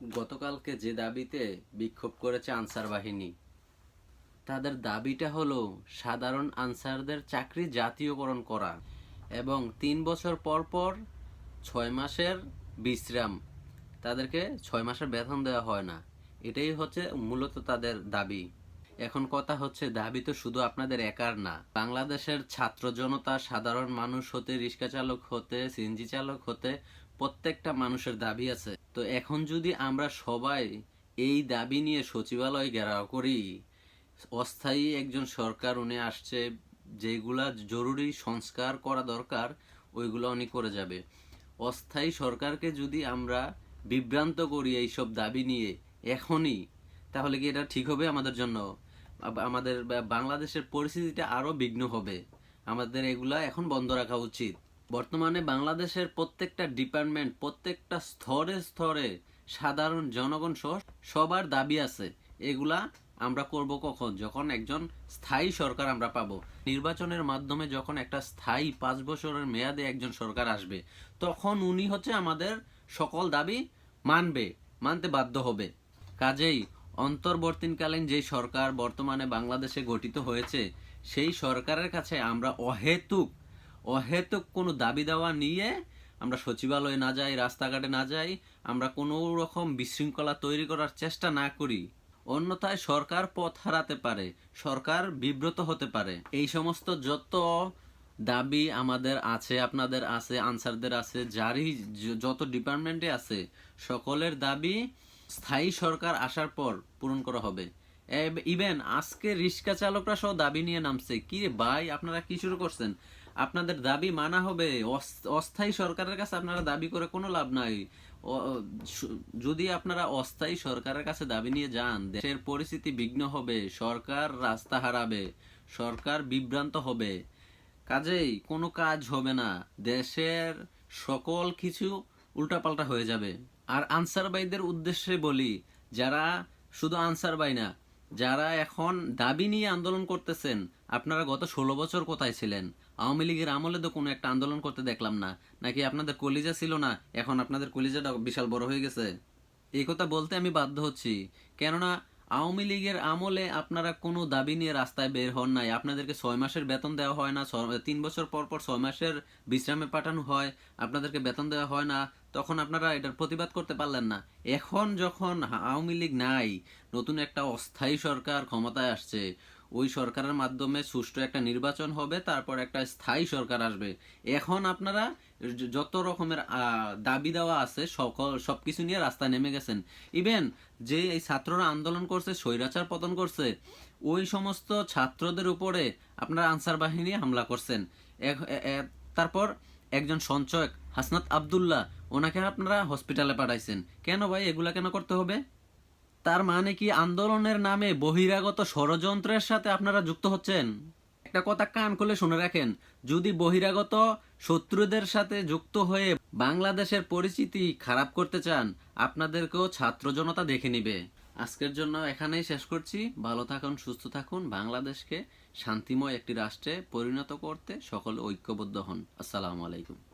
গতকালকে যে দাবিতে বিক্ষোভ করেছে আনসার বাহিনী, তাদের দাবিটা হলো সাধারণ আনসারদের চাকরি জাতীয়করণ করা এবং তিন বছর পর পর ছয় মাসের বিশ্রাম। তাদেরকে ছয় মাসের বেতন দেওয়া হয় না। এটাই হচ্ছে মূলত তাদের দাবি। এখন কথা হচ্ছে, দাবি তো শুধু আপনাদের একার না। বাংলাদেশের ছাত্র জনতা, সাধারণ মানুষ হতে, রিক্সা চালক হতে, সিএনজি চালক হতে, প্রত্যেকটা মানুষের দাবি আছে। তো এখন যদি আমরা সবাই এই দাবি নিয়ে সচিবালয় ঘেরাও করি, অস্থায়ী একজন সরকার উনি আসছে, যেগুলা জরুরি সংস্কার করা দরকার, ওইগুলো উনি করে যাবে। অস্থায়ী সরকারকে যদি আমরা বিভ্রান্ত করি এইসব দাবি নিয়ে এখনই, তাহলে কি এটা ঠিক হবে আমাদের জন্য? আমাদের বাংলাদেশের পরিস্থিতিটা আরও বিঘ্ন হবে। আমাদের এগুলা এখন বন্ধ রাখা উচিত। বর্তমানে বাংলাদেশের প্রত্যেকটা ডিপার্টমেন্ট, প্রত্যেকটা স্তরে স্তরে সাধারণ জনগণ সহ সবার দাবি আছে, এগুলা আমরা করব কখন? যখন একজন স্থায়ী সরকার আমরা পাবো। নির্বাচনের মাধ্যমে যখন একটা স্থায়ী পাঁচ বছরের মেয়াদে একজন সরকার আসবে, তখন উনি হচ্ছে আমাদের সকল দাবি মানবে, মানতে বাধ্য হবে। কাজেই অন্তর্বর্তীকালীন যে সরকার বর্তমানে বাংলাদেশে গঠিত হয়েছে, সেই সরকারের কাছে আমরা অহেতুক অহেতুক কোনো দাবি দেওয়া নিয়ে আমরা সচিবালয়ে না যাই, রাস্তাঘাটে না যাই, আমরা কোনো রকম বিশৃঙ্খলা তৈরি করার চেষ্টা না করি। অন্যথায় সরকার পথ হারাতে পারে, সরকার বিব্রত হতে পারে। এই সমস্ত যত দাবি আমাদের আছে, আপনাদের আছে, আনসারদের আছে, যারই যত ডিপার্টমেন্টে আছে, সকলের দাবি স্থায়ী সরকার আসার পর পূরণ করা হবে। ইভেন আজকে রিক্সা চালকরা সহ দাবি নিয়ে নামছে। কি ভাই, আপনারা কি শুরু করছেন? আপনাদের দাবি মানা হবে। অস্থায়ী সরকারের কাছে আপনারা দাবি করে কোনো লাভ নাই। যদি আপনারা অস্থায়ী সরকারের কাছে দাবি নিয়ে যান, দেশের পরিস্থিতি বিঘ্ন হবে, সরকার রাস্তা হারাবে, সরকার বিভ্রান্ত হবে। কাজেই কোনো কাজ হবে না। দেশের সকল কিছু উল্টাপাল্টা হয়ে যাবে। আর আনসার ভাইদের উদ্দেশ্যে বলি, যারা শুধু আনসার ভাই না, যারা এখন দাবি নিয়ে আন্দোলন করতেছেন, আপনারা গত ষোলো বছর কোথায় ছিলেন? আওয়ামী লীগের আমলে তো কোনো একটা আন্দোলন করতে দেখলাম না। নাকি আপনাদের কলিজা ছিল না? এখন আপনাদের কলিজাটা বিশাল বড় হয়ে গেছে? এই কথা বলতে আমি বাধ্য হচ্ছি। কেননা আওয়ামী লীগের আমলে আপনারা কোনো দাবি নিয়ে রাস্তায় বের হন নাই। আপনাদেরকে ছয় মাসের বেতন দেওয়া হয় না তিন বছর পর পর ছয় মাসের বিশ্রামে পাঠানো হয়, আপনাদেরকে বেতন দেওয়া হয় না, তখন আপনারা এটার প্রতিবাদ করতে পারলেন না। এখন যখন আওয়ামী লীগ নাই, নতুন একটা অস্থায়ী সরকার ক্ষমতায় আসছে ওই সরকারের মাধ্যমে সুষ্ঠু একটা নির্বাচন হবে, তারপর একটা স্থায়ী সরকার আসবে। এখন আপনারা যত রকমের দাবি দেওয়া আছে, সকল সব কিছু নিয়ে রাস্তায় নেমে গেছেন। ইভেন যে এই ছাত্ররা আন্দোলন করছে, স্বৈরাচার পতন করছে, ওই সমস্ত ছাত্রদের উপরে আপনারা আনসার বাহিনী হামলা করছেন। তারপর একজন সঞ্চয়ক, হাসনাত আব্দুল্লাহ, ওনাকে আপনারা হসপিটালে পাঠাইছেন। কেন ভাই, এগুলা কেন করতে হবে? তার মানে কি আন্দোলনের নামে বহিরাগত ষড়যন্ত্রের সাথে আপনারা যুক্ত হচ্ছেন? একটা কথা কান খুলে শুনে রাখেন, যদি বহিরাগত শত্রুদের সাথে যুক্ত হয়ে বাংলাদেশের পরিচিতি খারাপ করতে চান, আপনাদেরকেও ছাত্র জনতা দেখে নিবে। আজকের জন্য এখানেই শেষ করছি। ভালো থাকুন, সুস্থ থাকুন। বাংলাদেশকে শান্তিময় একটি রাষ্ট্রে পরিণত করতে সকলে ঐক্যবদ্ধ হন। আসসালামু আলাইকুম।